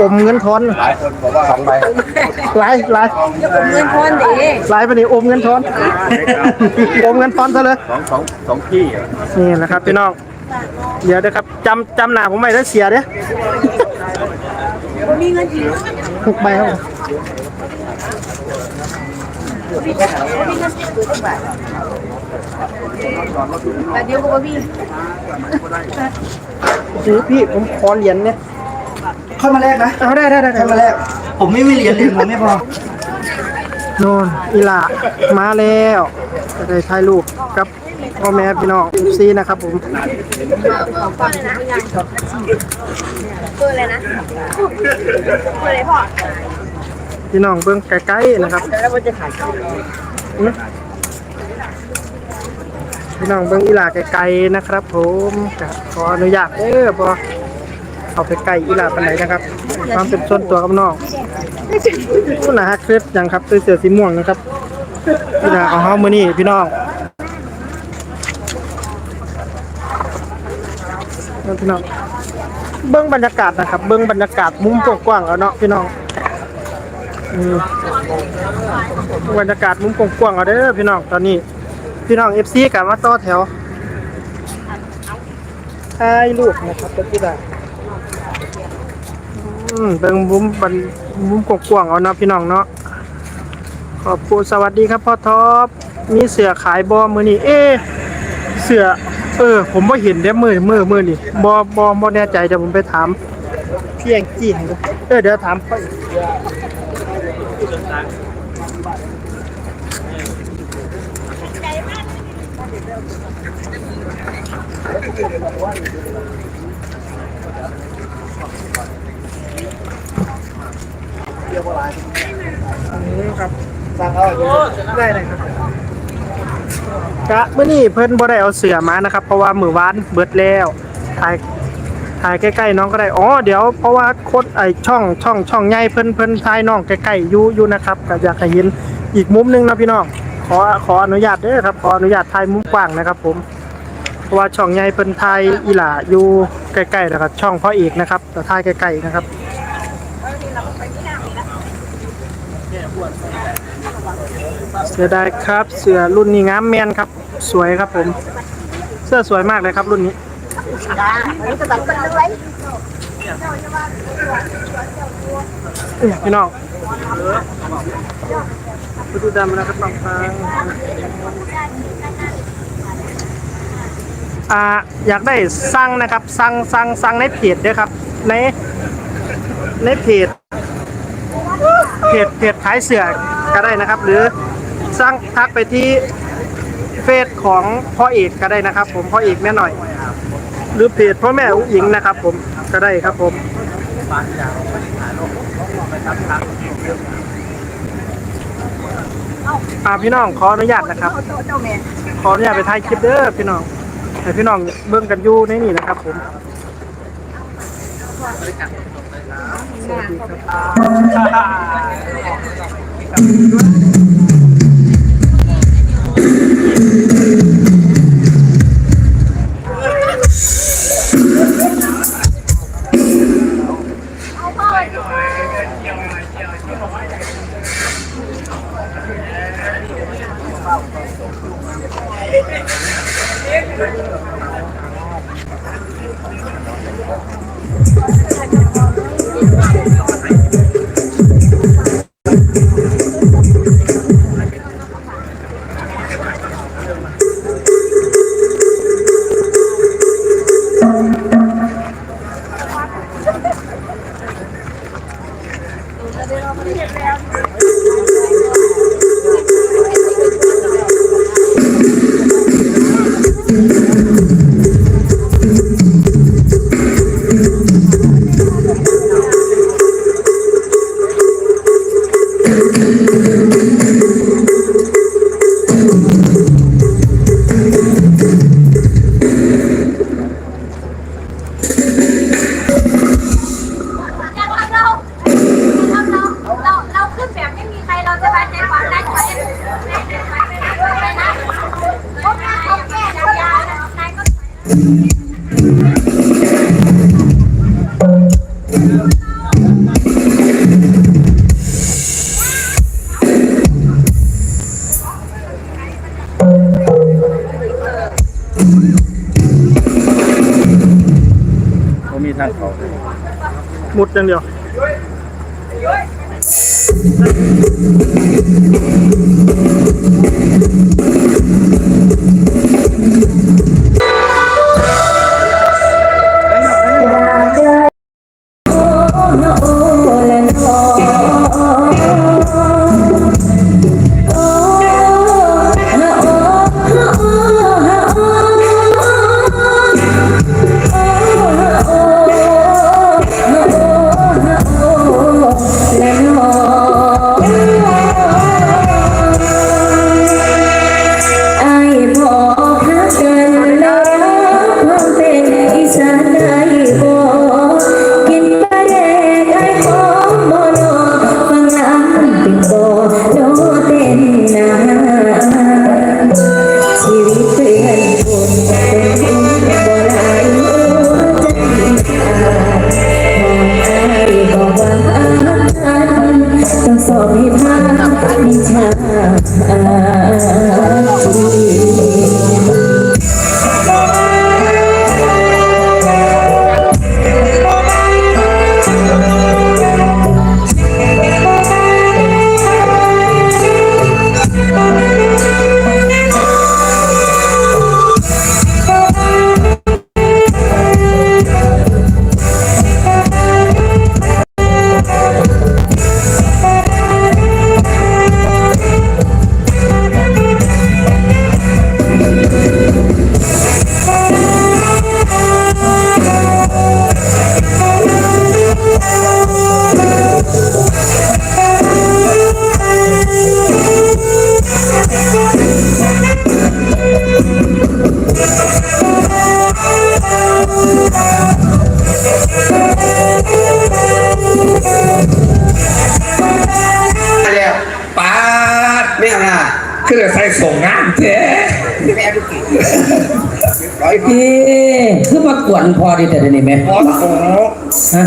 อมเงินทอนหลายคนบอกว่าสองใบหลายหลายผมเงินทอนดิหลายไปนี่อมเงินทอนอมเงินทอนซะเลยสองสองสองที่อะนี่นะครับพี่น้องเดี๋ยวเด้อครับจำจำหน้าผมไม่ได้เสียเด้อผมมีเงินจริงหกใบครับผม แต่เดียวก็บ่มีถือพี่ผมขอเหรียญเนี่ยเข้ามาแรกนะเอาได้ได้ได้ได้เข้ามาแรก ผมไม่มีเหรียญเหรียญผมไม่พอโน่นอีหล่ามาแล้วจะได้ถ่ายรูปกับพ่อแม่พี่น้องซีนะครับผมตัวอะไรนะตัวอะไรพ่อ พี่น้องเบิ่งใกล้ๆนะครับแล้วมันจะขายอื้อพี่น้องเบิ่งอีหล่าไกลๆนะครับ ผมก็ขออนุญาตเด้อพอเอาไปใกล้อีหล่าปานไหนนะครับ ความเป็นส่วนตัวกับน้องผู้หนาฮักคลิปยังครับเสื้อสีม่วงนะครับอีหล่าของเฮามื้อนี้พี่น้องแล้วพี่น้องเบิ้งบรรยากาศนะครับ เบิ้งบรรยากาศมุมกว้างๆเอาเนาะพี่น้องอืม บรรยากาศมุมกว้างๆเอาเด้อพี่น้องตอนนี้ พี่น้องเอฟซีกับมาต่อแถวถ่ายรูปนะครับก็ที่ได้อืมเบิ้งมุมบรรมุมกว้างๆเอาเนาะพี่น้องเนาะขอบคุณสวัสดีครับพ่อท็อปมีเสือขายบอมือนี่เอ๊เสือเออ ผมบ่เห็นเด้มือมือมือนี่บ่บ่บ่แน่ใจเดี๋ยวผมไปถามพี่แองจี้เออเดี๋ยวถามไป ครับสั่งเอาได้เลยครับกะเมื่อนี้เพิ่นบ่ได้เอาเสือมานะครับ เพราะว่ามือวานเบิดแล้วถ่าย ถ่ายใกล้ๆน้องก็ได้ อ๋อ เดี๋ยวเพราะว่าโคดไอช่องช่องช่องใหญ่เพิ่นเพิ่นถ่ายน้องใกล้ๆอยู่อยู่นะครับก็อยากให้เห็นอีกมุมหนึงนะพี่น้อง ขอขออนุญาตเด้อครับ ขออนุญาตถ่ายมุมกว้างนะครับ ผม เพราะว่าช่องใหญ่เพิ่นถ่ายอีหล่าอยู่ใกล้ๆนะครับช่องพ่อเอกนะครับแต่ถ่ายใกล้ๆนะครับเสียดายครับ เสื้อรุ่นนี้งามแมนครับ สวยครับผม เสื้อสวยมากเลยครับรุ่นนี้ พี่น้องไปดูดำนะครับบางครั้งอ่าอยากได้สั่งนะครับสั่งสั่งสั่งในเพจด้วยครับในในเพจเพจเพจขายเสือก็ได้นะครับ หรือสั่งทักไปที่เฟซของพ่อเอกก็ได้นะครับ ผมพ่อเอกแม่หน่อย หรือเพจพ่อแม่อุ้งอิงนะครับ ผมก็ได้ครับผมอาพี่น้องขออนุญาตนะครับ ขออนุญาตไปถ่ายคลิปเด้อพี่น้องให้พี่น้องเบิ่งกันอยู่ในนี่นะครับผมสวัสดีครับ ผมมีทางเขามุดอย่างเดียว Thank you. ไโส่ส่งงานเจ๊ไม่เอาทุกทีร้อยเอ๊ะคือมากวนพอดีแต่เดี๋ยวนี้ไหมพอโอ้โหฮะ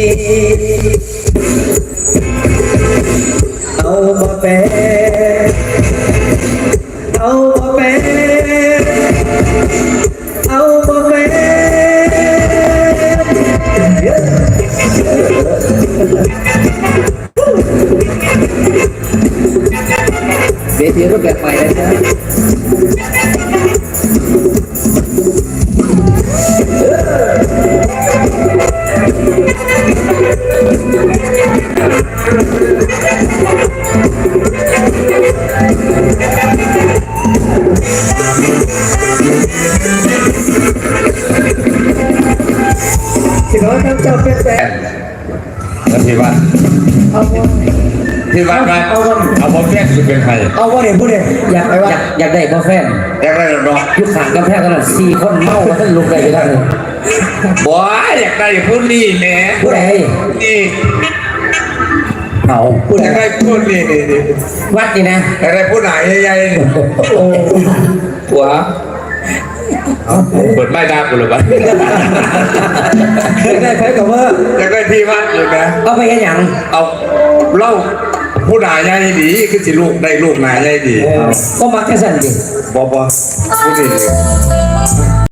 ด้วยเด็กเอามาแปะเอ แปะแล้วที่วัดที่วัดนะเอาบอลแยกสุดเป็นใครเอาว่าเนี่ยพูดเนี่ยอยากอยากอยากได้บ่แฟนอยากได้หรอเนาะยุคขางกำแพงกันนะสี่คนเมาว่าท่านลุกได้ยังไงบอยอยากได้ผู้นี้แม่ผู้ใดนี่เอาผู้อใดได้ผู้นี้นี่นี่วัดนี่นะอยากได้ผู้ไหนใหญ่ๆโอ้หัว เอาเปิดไม่ได้กูเลยวะได้ใครกับว่าอยากได้ที่วัดอยู่นะเอาไปกันหยังเอาเล่าผู้นายใหญ่ดีคือสิลูกได้ลูกนายใหญ่ดีก็มักแค่สั่นดิบอบอผู้นี้